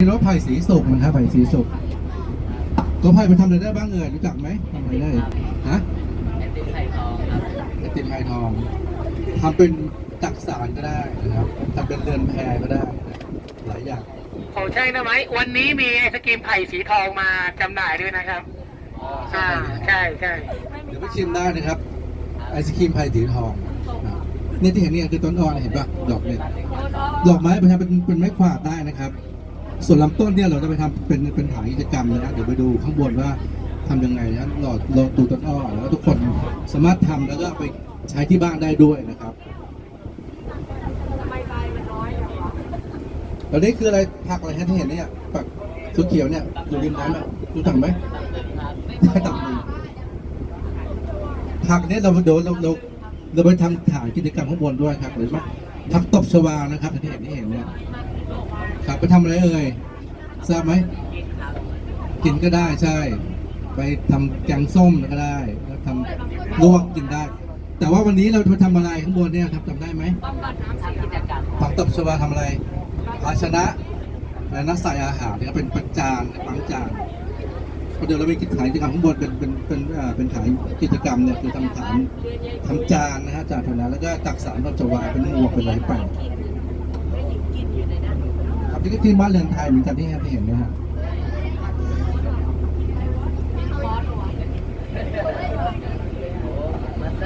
มีรถไผ่สีสุกนะครับไผ่สีสุกตัวไผ่ไปทำอะไรได้บ้างเอ่ยรู้จักไหมทำอะไรได้ฮะไอติมไข่ทองครับไอติมไผ่ทองทำเป็นจักสารก็ได้นะครับทำเป็นเรือนแพก็ได้ หลายอย่างของใช่นะไหมวันนี้มีไอศกรีมไผ่สีทองมาจำหน่ายด้วยนะครับอ่าใช่ใช่เดี๋ยวไปชิมได้นะครับไอศครีมไผ่สีทองนะครับเนี่ยที่เห็นเนี่ยคือต้นอ่อนเห็นปะดอกเนี่ยดอกไม้ไปทำเป็นเป็นไม้ขวาดได้นะครับ ส่วนลำต้นเนี่ยเราจะไปทำเป็นเป็นฐานกิจกรรมนะครับเดี๋ยวไปดูข้างบนว่าทำยังไงนะครับหลอดรอตูต้นอ้อแล้วก็ทุกคนสามารถทำแล้วก็ไปใช้ที่บ้านได้ด้วยนะครับแล้วนี่คืออะไรผักอะไรฮะที่เห็นเนี่ยผักเขียวๆเนี่ยอยู่ริมน้ำอะรู้จักไหมตับหนึ่งผักเนี่ยเราเดี๋ยวเราเราเราไปทำฐานกิจกรรมข้างบนด้วยครับหรือว่าผักตบชวานะครับที่เห็นที่เห็นเนี่ยครับ ไปทำอะไรเอ่ยทราบไหมกินก็ได้ใช่ ไปทำแกงส้มก็ได้แล้วทำลวกกินได้ แต่ว่าวันนี้เราจะทำอะไรข้างบนเนี่ยครับจำได้ไหมทำกิจกรรมผักตบชวาทำอะไรภาชนะและนักใส่อาหารเนี่ยเป็นประจานปังจานพอเดี๋ยวเราไปกิจขายกิจกรรมข้างบนเป็นเป็นเป็นอ่าเป็นขายกิจกรรมเนี่ยคือทำฐานทำจานนะฮะจานเท่านั้นแล้วก็ตักสารตบชวาเป็นหมวกเป็นอะไรไป ครับนี่ก็ที่บ้านเรือนไทยเหมือนกันที่เห็นเนะฮะ